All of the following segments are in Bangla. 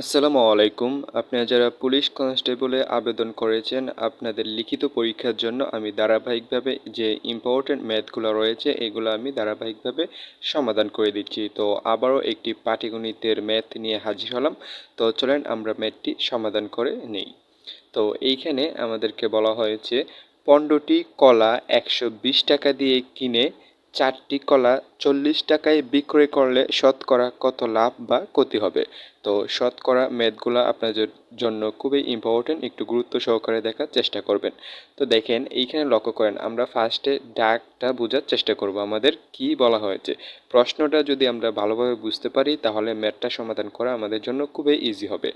আসসালামু আলাইকুম। আপনারা যারা পুলিশ কনস্টেবলে আবেদন করেছেন, আপনাদের লিখিত পরীক্ষার জন্য আমি ধারাবাহিকভাবে যে ইম্পর্টেন্ট ম্যাথগুলো রয়েছে, এগুলো আমি ধারাবাহিকভাবে সমাধান করে দিচ্ছি। তো আবারও একটি পাটিগণিতের ম্যাথ নিয়ে হাজির হলাম। তো চলেন আমরা ম্যাথটি সমাধান করে নেই। তো এইখানে আমাদেরকে বলা হয়েছে পনেরোটি কলা একশো বিশ টাকা দিয়ে কিনে চারটি কলা চল্লিশ টাকায় বিক্রয় করলে শতকরা কত লাভ বা ক্ষতি হবে? তো শতকরা ম্যাথগুলো আপনাদের জন্য খুবই ইম্পর্টেন্ট একটু গুরুত্ব সহকারে দেখার চেষ্টা করবেন। তো দেখেন, এইখানে লক্ষ্য করেন, আমরা ফার্স্টে ডাকটা বোঝার চেষ্টা করব, আমাদের কি বলা হয়েছে? প্রশ্নটা যদি আমরা ভালোভাবে বুঝতে পারি, তাহলে ম্যাথটা সমাধান করা আমাদের জন্য খুবই ইজি হবে।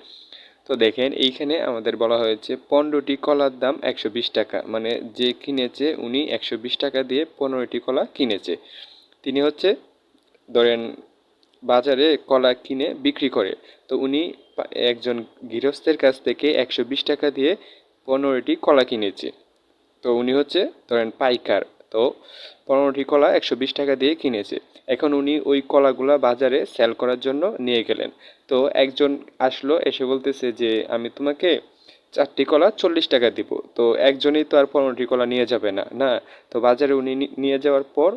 তো দেখেন, এইখানে আমাদের বলা হয়েছে, পনেরোটি কলার দাম একশো বিশ টাকা। মানে যে কিনেছে, উনি একশো বিশ টাকা দিয়ে পনেরোটি কলা কিনেছে। তিনি হচ্ছে, ধরেন, বাজারে কলা কিনে বিক্রি করে। তো উনি একজন গৃহস্থের কাছ থেকে একশো বিশ টাকা দিয়ে পনেরোটি কলা কিনেছে। তো উনি হচ্ছে, ধরেন, পাইকার। তো পনেরোটি কলা একশো বিশ টাকা দিয়ে কিনেছে। এখন উনি ওই কলাগুলা বাজারে সেল করার জন্য নিয়ে গেলেন। তো একজন আসলো, এসে বলতেছে যে, আমি তোমাকে চারটি কলা চল্লিশ টাকা দিব। তো একজনই তো আর পনেরোটি কলা নিয়ে যাবে না না? তো বাজারে উনি নিয়ে যাওয়ার পর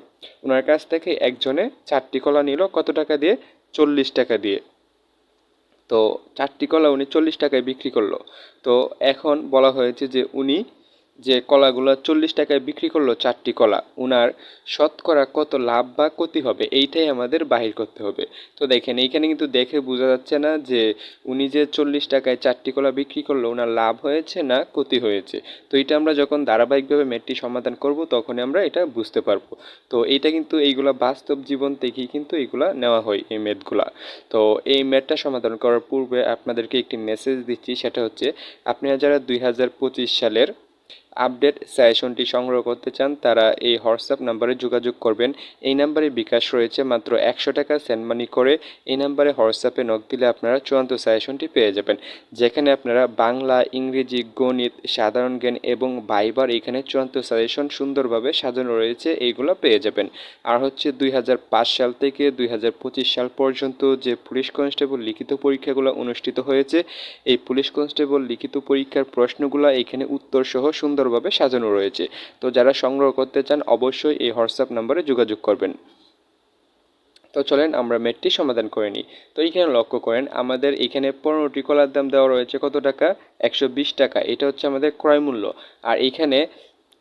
ওনার কাছ থেকে একজনে চারটি কলা নিল, কত টাকা দিয়ে? চল্লিশ টাকা দিয়ে। তো চারটি কলা উনি চল্লিশ টাকায় বিক্রি করল। তো এখন বলা হয়েছে যে, উনি যে কলাগুলো চল্লিশ টাকায় বিক্রি করল চারটি কলা, উনার শতকরা কত লাভ বা ক্ষতি হবে এইটাই আমাদের বাহির করতে হবে। তো দেখেন, এইখানে কিন্তু দেখে বোঝা যাচ্ছে না যে উনি যে চল্লিশ টাকায় চারটি কলা বিক্রি করল ওনার লাভ হয়েছে না ক্ষতি হয়েছে। তো এটা আমরা যখন ধারাবাহিকভাবে ম্যাটটি সমাধান করব, তখনই আমরা এটা বুঝতে পারব। তো এইটা কিন্তু এইগুলা বাস্তব জীবন থেকেই কিন্তু এইগুলা নেওয়া হয়, এই ম্যাথগুলা তো এই ম্যাথটা সমাধান করার পূর্বে আপনাদেরকে একটি মেসেজ দিচ্ছি, সেটা হচ্ছে, আপনারা যারা দুই হাজার পঁচিশ সালের আপডেট সেশনটি সংগ্রহ করতে চান, তারা এই হোয়াটসঅ্যাপ নাম্বারে যোগাযোগ করবেন। এই নাম্বারে বিকাশ রয়েছে মাত্র একশো টাকা সেন্ড মানি করে এই নাম্বারে হোয়াটসঅ্যাপে নক দিলে আপনারা চূড়ান্ত সাজেশনটি পেয়ে যাবেন। যেখানে আপনারা বাংলা, ইংরেজি, গণিত, সাধারণ জ্ঞান এবং বাইবার এখানে চূড়ান্ত সাজেশন সুন্দরভাবে সাজানো রয়েছে, এইগুলো পেয়ে যাবেন। আর হচ্ছে দুই হাজার পাঁচ সাল থেকে দুই হাজার পঁচিশ সাল পর্যন্ত যে পুলিশ কনস্টেবল লিখিত পরীক্ষাগুলো অনুষ্ঠিত হয়েছে, এই পুলিশ কনস্টেবল লিখিত পরীক্ষার প্রশ্নগুলো এখানে উত্তর সহ সুন্দর সুন্দরভাবে সাজানো রয়েছে। তো যারা সংগ্রহ করতে চান, অবশ্যই এই হোয়াটসঅ্যাপ নাম্বারে যোগাযোগ করবেন। তো চলেন আমরা মেটটি সমাধান করে নিই। তো এইখানে লক্ষ্য করেন, আমাদের এখানে পনেরোটি কলার দাম দেওয়া রয়েছে। কত টাকা? একশো বিশ টাকা। এটা হচ্ছে আমাদের ক্রয় মূল্য। আর এইখানে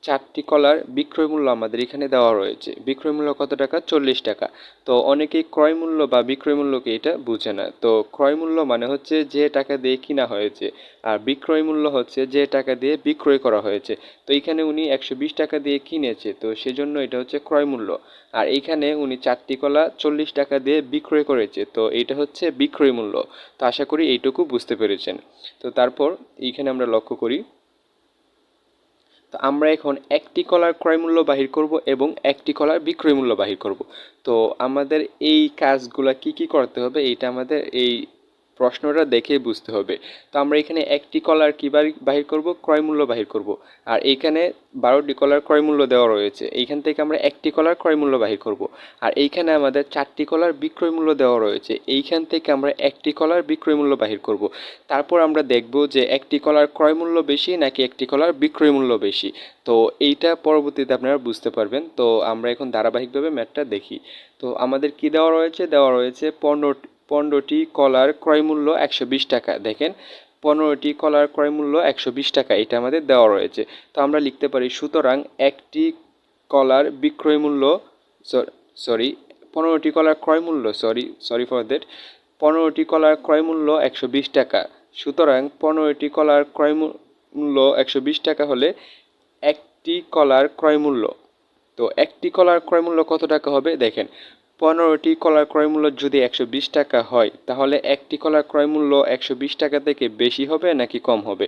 চারটি কলার বিক্রয় মূল্য আমাদের এখানে দেওয়া রয়েছে। বিক্রয় মূল্য কত টাকা? চল্লিশ টাকা। তো অনেকেই ক্রয় মূল্য বা বিক্রয় মূল্যকে এটা বুঝে না। তো ক্রয় মূল্য মানে হচ্ছে যে টাকা দিয়ে কিনা হয়েছে আর বিক্রয় মূল্য হচ্ছে যে টাকা দিয়ে বিক্রয় করা হয়েছে। তো এখানে উনি একশো বিশ টাকা দিয়ে কিনেছে, তো সেজন্য এটা হচ্ছে ক্রয় মূল্য। আর এইখানে উনি চারটি কলা চল্লিশ টাকা দিয়ে বিক্রয় করেছে, তো এটা হচ্ছে বিক্রয় মূল্য। তো আশা করি এইটুকু বুঝতে পেরেছেন। তো তারপর এইখানে আমরা লক্ষ্য করি তো আমরা এখন একটি কলার ক্রয় মূল্য বাহির করব এবং একটি কলার বিক্রয় মূল্য বাহির করব। তো আমাদের এই কাজগুলো কি কি করতে হবে, এইটা আমাদের এই প্রশ্নটা দেখে বুঝতে হবে। তো আমরা এখানে একটি কলার কী বাহির করব? ক্রয় মূল্য বাহির করব। আর এইখানে বারোটি কলার ক্রয় মূল্য দেওয়া রয়েছে। এইখান থেকে আমরা একটি কলার ক্রয় মূল্য বাহির করব। আর এইখানে আমাদের চারটি কলার বিক্রয় মূল্য দেওয়া রয়েছে। এইখান থেকে আমরা একটি কলার বিক্রয় মূল্য বাহির করব। তারপর আমরা দেখব যে একটি কলার ক্রয় মূল্য বেশি নাকি একটি কলার বিক্রয় মূল্য বেশি। তো এইটা পরবর্তীতে আপনারা বুঝতে পারবেন। তো আমরা এখন ধারাবাহিকভাবে ম্যাথটা দেখি। তো আমাদের কি দেওয়া রয়েছে? দেওয়া রয়েছে পনেরো পনেরোটি কলার ক্রয়মূল্য একশো বিশ টাকা। দেখেন, পনেরোটি কলার ক্রয়মূল্য একশো বিশ টাকা, এটা আমাদের দেওয়া রয়েছে। তো আমরা লিখতে পারি, সুতরাং একটি কলার বিক্রয় মূল্য, সরি পনেরোটি কলার ক্রয় মূল্য সরি সরি ফর দ্যাট পনেরোটি কলার ক্রয় মূল্য একশো বিশ টাকা। সুতরাং পনেরোটি কলার ক্রয় মূল্য একশো বিশ টাকা হলে একটি কলার ক্রয় মূল্য তো একটি কলার ক্রয় মূল্য কত টাকা হবে? দেখেন পনেরোটি কলার ক্রয়মূল্য যদি একশো বিশ টাকা হয়, তাহলে একটি কলার ক্রয়মূল্য একশো বিশ টাকা থেকে বেশি হবে নাকি কম হবে?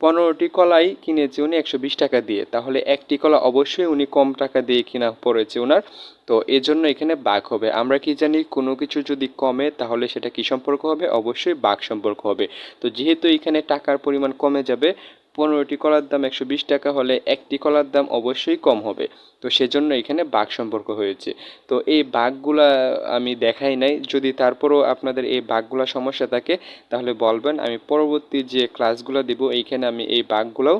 পনেরোটি কলাই কিনেছে উনি একশো বিশ টাকা দিয়ে, তাহলে একটি কলা অবশ্যই উনি কম টাকা দিয়ে কিনা পড়েছে ওনার তো এজন্য এখানে বাঘ হবে। আমরা কি জানি কোনো কিছু যদি কমে, তাহলে সেটা কি সম্পর্ক হবে? অবশ্যই বাঘ সম্পর্ক হবে। তো যেহেতু এখানে টাকার পরিমাণ কমে যাবে পনেরোটি কলার দাম একশো বিশ টাকা হলে একটি কলার দাম অবশ্যই কম হবে। তো সেজন্য এখানে বাঘ সম্পর্ক হয়েছে। তো এই বাঘগুলা আমি দেখাই নাই। যদি তারপরও আপনাদের এই বাঘগুলা সমস্যা থাকে, তাহলে বলবেন। আমি পরবর্তী যে ক্লাসগুলো দেবো, এইখানে আমি এই বাঘগুলোও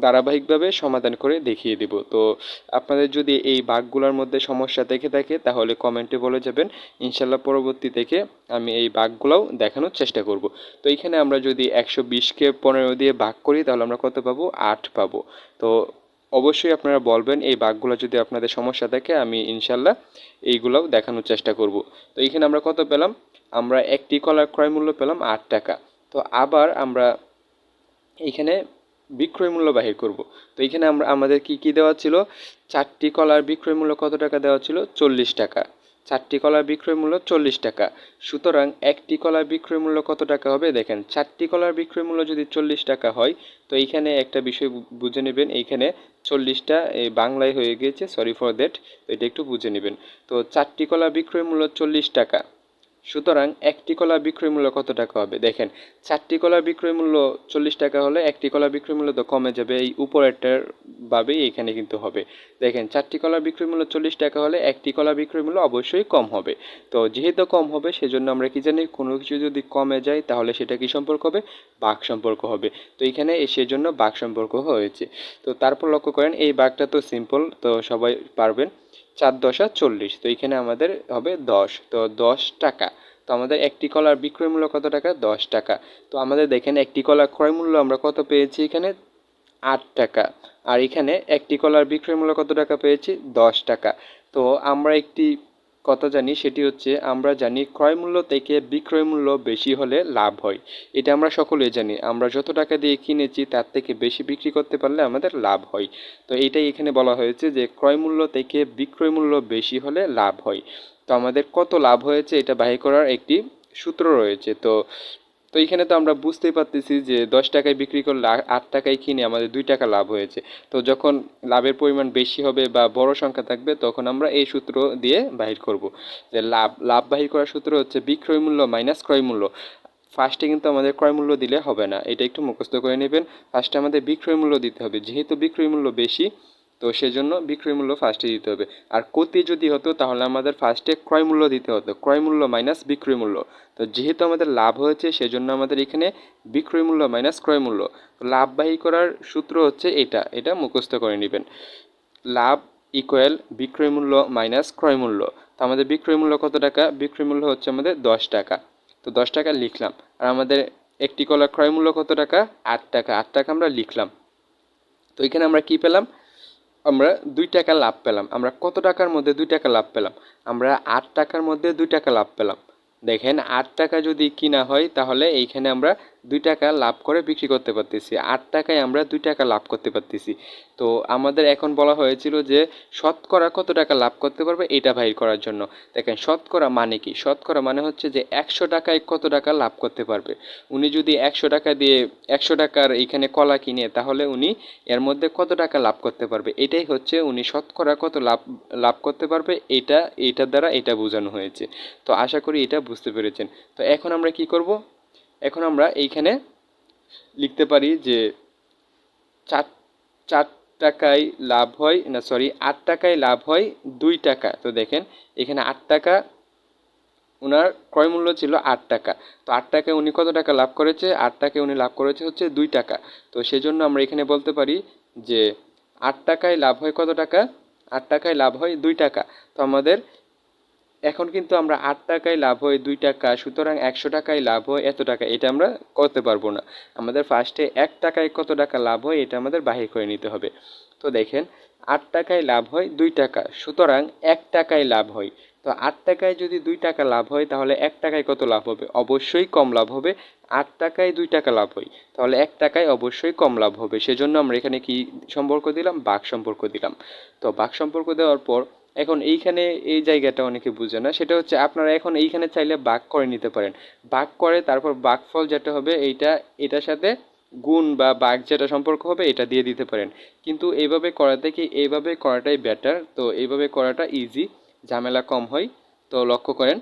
ধারাবাহিকভাবে সমাধান করে দেখিয়ে দিব। তো আপনাদের যদি এই বাঘগুলোর মধ্যে সমস্যা দেখে থাকে, তাহলে কমেন্টে বলে যাবেন। ইনশাল্লাহ পরবর্তী থেকে আমি এই বাঘগুলোও দেখানোর চেষ্টা করব। তো এইখানে আমরা যদি একশো বিশকে পনেরো দিয়ে ভাগ করি, তাহলে আমরা কত পাবো? আট পাবো। তো অবশ্যই আপনারা বলবেন, এই বাঘগুলো যদি আপনাদের সমস্যা থাকে, আমি ইনশাল্লাহ এইগুলোও দেখানোর চেষ্টা করব। তো এইখানে আমরা কত পেলাম? আমরা একটি কলার ক্রয় মূল্য পেলাম আট টাকা। তো আবার আমরা এইখানে বিক্রয় মূল্য বাহির করব। তো এখানে আমরা, আমাদের কি কি দেওয়া ছিল? চারটি কলার বিক্রয় মূল্য কত টাকা দেওয়া ছিল? চল্লিশ টাকা। চারটি কলার বিক্রয় মূল্য চল্লিশ টাকা। সুতরাং একটি কলার বিক্রয় মূল্য কত টাকা হবে? দেখেন, চারটি কলার বিক্রয় মূল্য যদি চল্লিশ টাকা হয়, তো এইখানে একটা বিষয় বুঝে নেবেন, এইখানে চল্লিশটা এই বাংলায় হয়ে গিয়েছে সরি ফর দ্যাট তো এটা একটু বুঝে নেবেন। তো চারটি কলা বিক্রয় মূল্য চল্লিশ টাকা। সুতরাং একটি কলা বিক্রয় মূল্য কত টাকা হবে? দেখেন, চারটি কলা বিক্রয় মূল্য চল্লিশ টাকা হলে একটি কলা বিক্রয় মূল্য তো কমে যাবে, এই উপরেরটার ভাবেই এখানে কিন্তু হবে। দেখেন, চারটি কলা বিক্রয় মূল্য চল্লিশ টাকা হলে একটি কলা বিক্রয় মূল্য অবশ্যই কম হবে। তো যেহেতু কম হবে, সেজন্য আমরা কি জানি, কোনো কিছু যদি কমে যায়, তাহলে সেটা কি সম্পর্ক হবে? বাঘ সম্পর্ক হবে। তো এখানে সেজন্য বাঘ সম্পর্ক হয়েছে। তো তারপর লক্ষ্য করেন, এই বাঘটা তো সিম্পল, তো সবাই পারবেন। চার দশা চল্লিশ, তো এখানে আমাদের হবে দশ। তো দশ টাকা। তো আমাদের একটি কলার বিক্রয় মূল্য কত টাকা? দশ টাকা। তো আমাদের দেখেন একটি কলার ক্রয় মূল্য আমরা কত পেয়েছি এখানে? আট টাকা। আর এখানে একটি কলার বিক্রয় মূল্য কত টাকা পেয়েছি? দশ টাকা। তো আমরা একটি কথা জানি, সেটি হচ্ছে আমরা জানি ক্রয় মূল্য থেকে বিক্রয় মূল্য বেশি হলে লাভ হয়। এটা আমরা সকলেই জানি। আমরা যত টাকা দিয়ে কিনেছি, তার থেকে বেশি বিক্রি করতে পারলে আমাদের লাভ হয়। তো এটাই এখানে বলা হয়েছে যে ক্রয় মূল্য থেকে বিক্রয় মূল্য বেশি হলে লাভ হয়। তো আমাদের কত লাভ হয়েছে এটা বাহির করার একটি সূত্র রয়েছে। তো তো এইখানে তো আমরা বুঝতেই পারতেছি যে দশ টাকায় বিক্রি করলে আট টাকায় কিনে আমাদের দুই টাকা লাভ হয়েছে। তো যখন লাভের পরিমাণ বেশি হবে বা বড় সংখ্যা থাকবে তখন আমরা এই সূত্র দিয়ে বাহির করব। যে লাভ লাভ বাহির করার সূত্র হচ্ছে বিক্রয় মূল্য মাইনাস ক্রয় মূল্য। ফার্স্টে কিন্তু আমাদের ক্রয় মূল্য দিলে হবে না। এটা একটু মুখস্থ করে নেবেন। ফার্স্টে আমাদের বিক্রয় মূল্য দিতে হবে। যেহেতু বিক্রয় মূল্য বেশি তো সেজন্য বিক্রয় মূল্য ফার্স্টে দিতে হবে। আর কতি যদি হতো, তাহলে আমাদের ফার্স্টে ক্রয় মূল্য দিতে হতো। ক্রয় মূল্য মাইনাস বিক্রয় মূল্য। তো যেহেতু আমাদের লাভ হয়েছে, সেজন্য আমাদের এখানে বিক্রয় মূল্য মাইনাস ক্রয় মূল্য। লাভবাহী করার সূত্র হচ্ছে এটা। এটা মুখস্থ করে নেবেন। লাভ ইকুয়াল বিক্রয় মূল্য মাইনাস ক্রয় মূল্য। তো আমাদের বিক্রয় মূল্য কত টাকা? বিক্রয় মূল্য হচ্ছে আমাদের দশ টাকা। তো দশ টাকা লিখলাম। আর আমাদের একটি কলার ক্রয় মূল্য কত টাকা? আট টাকা। আট টাকা আমরা লিখলাম। তো এখানে আমরা কি পেলাম? আমরা দুই টাকা লাভ পেলাম। আমরা কত টাকার মধ্যে দুই টাকা লাভ পেলাম? আমরা আট টাকার মধ্যে দুই টাকা লাভ পেলাম। দেখেন, আট টাকা যদি কিনা হয়, তাহলে এইখানে আমরা দুই টাকা লাভ করে বিক্রি করতে পারতেছি। আট টাকায় আমরা দুই টাকা লাভ করতে পারতেছি। তো আমাদের এখন বলা হয়েছিল যে, শতকরা কত টাকা লাভ করতে পারবে এটা বাহির করার জন্য। দেখেন, শতকরা মানে কি? শতকরা মানে হচ্ছে যে, একশো টাকায় কত টাকা লাভ করতে পারবে? উনি যদি একশো টাকা দিয়ে, একশো টাকার এইখানে কলা কিনে, তাহলে উনি এর মধ্যে কত টাকা লাভ করতে পারবে? এটাই হচ্ছে উনি শতকরা কত লাভ লাভ করতে পারবে এটা এটার দ্বারা এটা বোঝানো হয়েছে। তো আশা করি এটা বুঝতে পেরেছেন। তো এখন আমরা কি করব? এখন আমরা এইখানে লিখতে পারি যে চার চার টাকায় লাভ হয়, না সরি আট টাকায় লাভ হয় দুই টাকা। তো দেখেন, এখানে আট টাকা ওনার ক্রয় মূল্য ছিল আট টাকা। তো আট টাকায় উনি কত টাকা লাভ করেছে? আট টাকায় উনি লাভ করেছে হচ্ছে দুই টাকা। তো সেজন্য আমরা এখানে বলতে পারি যে আট টাকায় লাভ হয় কত টাকা? আট টাকায় লাভ হয় দুই টাকা। তো আমাদের এখন কিন্তু আমরা আট টাকায় লাভ হয় দুই টাকা, সুতরাং একশো টাকায় লাভ হয় এত টাকা, এটা আমরা করতে পারব না। আমাদের ফার্স্টে এক টাকায় কত টাকা লাভ হয়, এটা আমাদের বাহির করে নিতে হবে। তো দেখেন, আট টাকায় লাভ হয় দুই টাকা, সুতরাং এক টাকায় লাভ হয়। তো আট টাকায় যদি দুই টাকা লাভ হয়, তাহলে এক টাকায় কত লাভ হবে? অবশ্যই কম লাভ হবে। আট টাকায় দুই টাকা লাভ হয়, তাহলে এক টাকায় অবশ্যই কম লাভ হবে। সেজন্য আমরা এখানে কি সম্পর্ক দিলাম? বাঘ সম্পর্ক দিলাম। তো বাঘ সম্পর্ক দেওয়ার পর এখন এইখানে এই জায়গাটা অনেকে বুঝে না। সেটা হচ্ছে আপনারা এখন এইখানে চাইলে বাক করে নিতে পারেন। বাক করে তারপর ফল যেটা হবে এইটা, এটার সাথে গুণ বা বাঘ যেটা সম্পর্ক হবে এটা দিয়ে দিতে পারেন। কিন্তু এইভাবে করা থেকে এইভাবে করাটাই বেটার তো এইভাবে করাটা ইজি ঝামেলা কম হয়। তো লক্ষ্য করেন।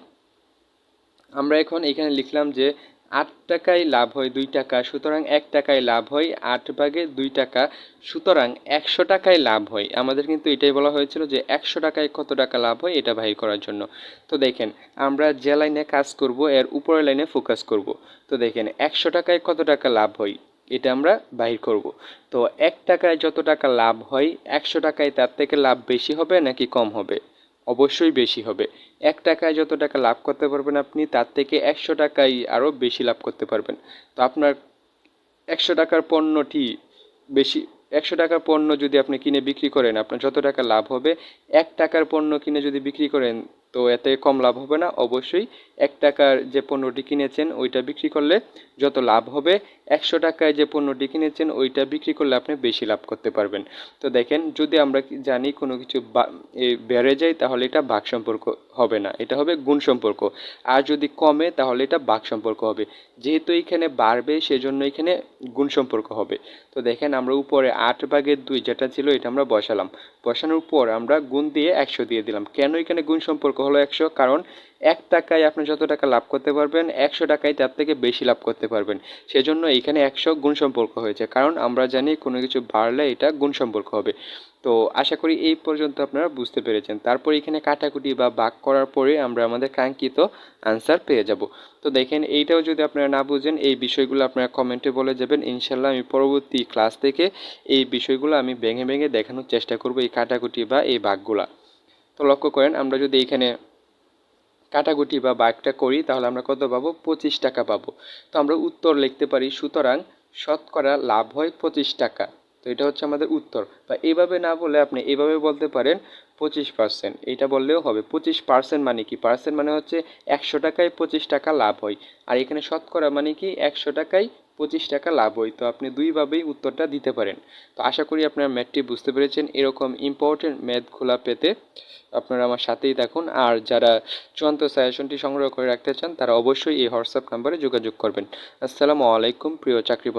আমরা এখন এখানে লিখলাম যে আট টাকায় লাভ হয় দুই টাকা, সুতরাং এক টাকায় লাভ হয় আট ভাগে দুই টাকা, সুতরাং একশো টাকায় লাভ হয়। আমাদের কিন্তু এটাই বলা হয়েছিল যে একশো টাকায় কত টাকা লাভ হয় এটা বাহির করার জন্য। তো দেখেন, আমরা যে লাইনে কাজ করব, এর উপরের লাইনে ফোকাস করব। তো দেখেন, একশো টাকায় কত টাকা লাভ হয় এটা আমরা বাহির করব। তো এক টাকায় যত টাকা লাভ হয়, একশো টাকায় তার থেকে লাভ বেশি হবে নাকি কম হবে? অবশ্যই বেশি হবে। এক টাকায় যত টাকা লাভ করতে পারবেন আপনি, তার থেকে একশো টাকায় আরও বেশি লাভ করতে পারবেন। তো আপনার একশো টাকার পণ্যটি বেশি, একশো টাকার পণ্য যদি আপনি কিনে বিক্রি করেন, আপনার যত টাকা লাভ হবে, এক টাকার পণ্য কিনে যদি বিক্রি করেন তো এতে কম লাভ হবে না। অবশ্যই এক টাকার যে পণ্যটি কিনেছেন, ওইটা বিক্রি করলে যত লাভ হবে, একশো টাকায় যে পণ্যটি কিনেছেন, ওইটা বিক্রি করলে আপনি বেশি লাভ করতে পারবেন। তো দেখেন, যদি আমরা জানি কোনো কিছু বেড়ে যায়, তাহলে এটা ভাগ সম্পর্ক হবে না। এটা হবে গুণ সম্পর্ক। আর যদি কমে, তাহলে এটা ভাগ সম্পর্ক হবে। যেহেতু এখানে বাড়বে, সেজন্য এখানে গুণ সম্পর্ক হবে। তো দেখেন আমরা উপরে আট ভাগের দুই যেটা ছিল, এটা আমরা বসালাম। বসানোর পর আমরা গুণ দিয়ে একশো দিয়ে দিলাম। কেন এখানে গুণ সম্পর্ক হলো একশো? কারণ এক টাকায় আপনি যত টাকা লাভ করতে পারবেন, একশো টাকায় তার থেকে বেশি লাভ করতে পারবেন। সেজন্য এখানে একশো গুণ সম্পর্ক হয়েছে। কারণ আমরা জানি কোনো কিছু বাড়লে এটা গুণ সম্পর্ক হবে। তো আশা করি এই পর্যন্ত আপনারা বুঝতে পেরেছেন। তারপর এখানে কাটাকুটি বা ভাগ করার পরে আমরা আমাদের কাঙ্ক্ষিত আনসার পেয়ে যাব। তো দেখেন, এইটাও যদি আপনারা না বুঝেন, এই বিষয়গুলো আপনারা কমেন্টে বলে যাবেন। ইনশাল্লাহ আমি পরবর্তী ক্লাস থেকে এই বিষয়গুলো আমি ভেঙে ভেঙে দেখানোর চেষ্টা করব এই কাটাকুটি বা এই বাঘগুলা তো লক্ষ্য করেন, আমরা যদি এখানে কাটাকুটি বা বাঘটা করি, তাহলে আমরা কত পাবো? পঁচিশ টাকা পাবো। তো আমরা উত্তর লিখতে পারি, সুতরাং শতকরা লাভ হয় পঁচিশ টাকা। তো এটা হচ্ছে আমাদের উত্তর। বা এইভাবে না বলে আপনি এইভাবে বলতে পারেন পঁচিশ পার্সেন্ট এইটা বললেও হবে। পঁচিশ পার্সেন্ট মানে কি? পার্সেন্ট মানে হচ্ছে একশো টাকায় পঁচিশ টাকা লাভ হয়। আর এখানে শতকরা মানে কি? একশো টাকায় পঁচিশ টাকা লাভ হয়। তো আপনি দুইভাবেই উত্তরটা দিতে পারেন। তো আশা করি আপনারা ম্যাথটি বুঝতে পেরেছেন। এরকম ইম্পর্টেন্ট ম্যাথ খোলা পেতে আপনারা আমার সাথেই থাকুন। আর যারা চূড়ান্ত সাজেশনটি সংগ্রহ করে রাখতে চান, তারা অবশ্যই এই হোয়াটসঅ্যাপ নাম্বারে যোগাযোগ করবেন। আসসালামু আলাইকুম, প্রিয় চাকরি